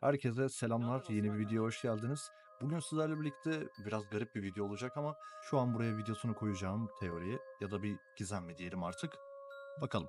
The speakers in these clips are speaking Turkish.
Herkese selamlar. Yeni bir videoya hoş geldiniz. Bugün sizlerle birlikte biraz garip bir video olacak ama şu an buraya videosunu koyacağım teoriyi ya da bir gizem mi diyelim artık. Bakalım.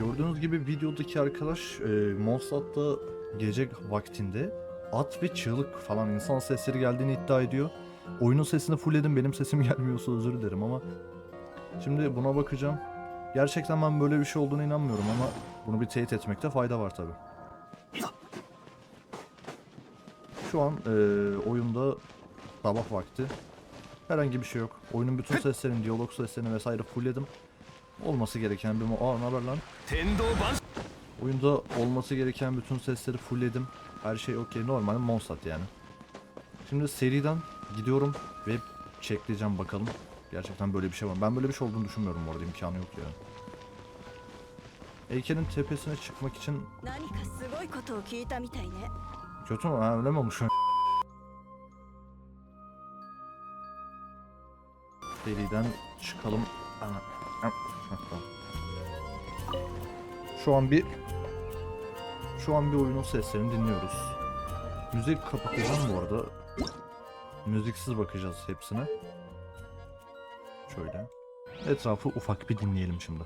Gördüğünüz gibi videodaki arkadaş e, Mossad'da gece vaktinde at ve çığlık falan insan sesleri geldiğini iddia ediyor. Oyunun sesini fullledim benim sesim gelmiyorsa özür dilerim ama şimdi buna bakacağım. Gerçekten ben böyle bir şey olduğuna inanmıyorum ama bunu bir teyit etmekte fayda var tabi. Şu an e, oyunda sabah vakti. Herhangi bir şey yok. Oyunun bütün seslerini, diyalog seslerini vesaire fullledim olması gereken bir mu... Ne haber lan? Oyunda olması gereken bütün sesleri fullledim. Her şey okey. Normal Monsat yani. Şimdi seriden gidiyorum ve çekleyeceğim bakalım. Gerçekten böyle bir şey var. Ben böyle bir şey olduğunu düşünmüyorum orada imkanı yok ya. Yani. Heykelin tepesine çıkmak için... Kötü mü? Ha, öyle mi olmuş? Deliden çıkalım. Ana. Şu an bir şu an bir oyunun seslerini dinliyoruz. Müzik kapatacağım bu arada. Müziksiz bakacağız hepsine. Şöyle. Etrafı ufak bir dinleyelim şimdi.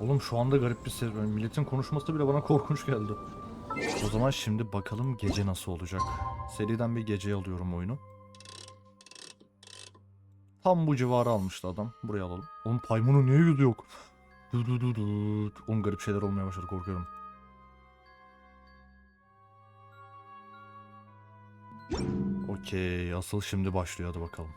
Oğlum şu anda garip bir ses. Milletin konuşması bile bana korkunç geldi. O zaman şimdi bakalım gece nasıl olacak. Seriden bir geceye alıyorum oyunu. Tam bu civarı almıştı adam. Buraya alalım. Oğlum Paymon'un niye yüzü yok? Oğlum garip şeyler olmaya başladı korkuyorum. Okey asıl şimdi başlıyor hadi bakalım.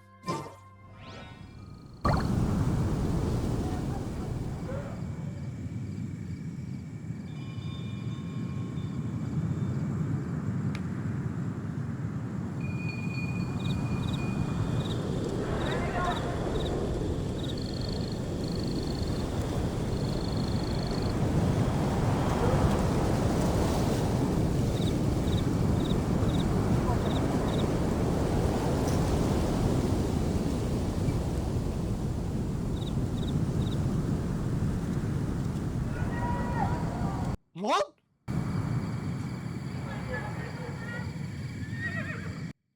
Lan!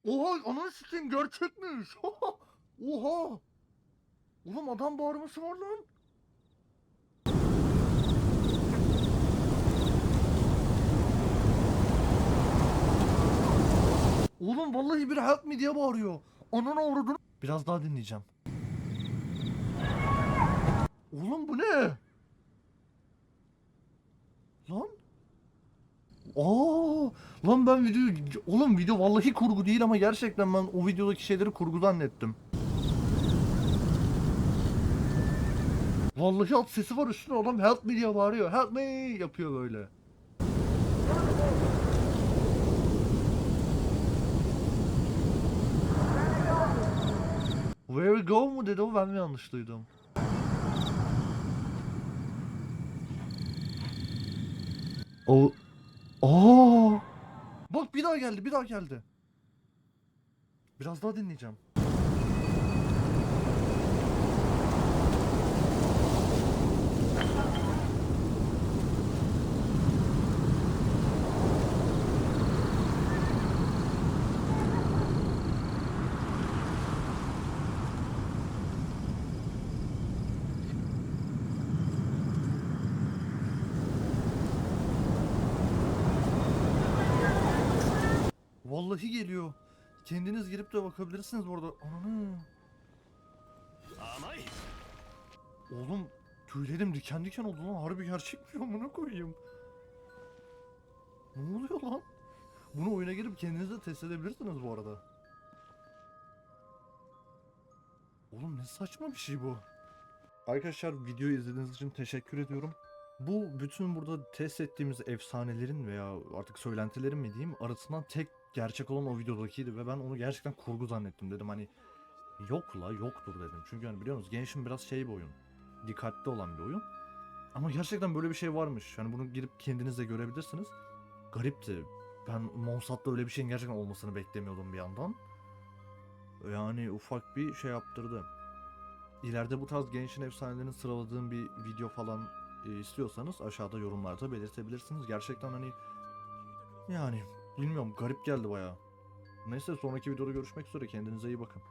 Oha ananı sikeyim gerçekmiş. Oha. Oğlum adam bağırması var lan. Oğlum vallahi bir help me diye bağırıyor. Ananı avradını. Biraz daha dinleyeceğim. Oğlum bu ne? Lan. Aa, lan ben video oğlum video vallahi kurgu değil ama gerçekten ben o videodaki şeyleri kurgu zannettim. Vallahi alt sesi var üstüne adam help me diye bağırıyor. Help me yapıyor böyle. Where we go mu dedi o ben mi yanlış duydum? O Aa! Bak bir daha geldi, bir daha geldi. Biraz daha dinleyeceğim. Vallahi geliyor. Kendiniz girip de bakabilirsiniz bu arada. Ananı. Oğlum tüylerim diken diken oldu lan. Harbi gerçek mi amına koyayım? Ne oluyor lan? Bunu oyuna girip kendiniz de test edebilirsiniz bu arada. Oğlum ne saçma bir şey bu. Arkadaşlar videoyu izlediğiniz için teşekkür ediyorum. Bu bütün burada test ettiğimiz efsanelerin veya artık söylentilerin mi diyeyim arasından tek gerçek olan o videodakiydi ve ben onu gerçekten kurgu zannettim dedim hani yok la yoktur dedim. Çünkü hani biliyor musunuz Genshin biraz şey bir oyun. Dikkatli olan bir oyun. Ama gerçekten böyle bir şey varmış. Yani bunu girip kendiniz de görebilirsiniz. Garipti. Ben Monsat'ta öyle bir şeyin gerçekten olmasını beklemiyordum bir yandan. Yani ufak bir şey yaptırdı. İleride bu tarz Genshin efsanelerini sıraladığım bir video falan e, istiyorsanız aşağıda yorumlarda belirtebilirsiniz. Gerçekten hani yani bilmiyorum garip geldi baya. Neyse sonraki videoda görüşmek üzere kendinize iyi bakın.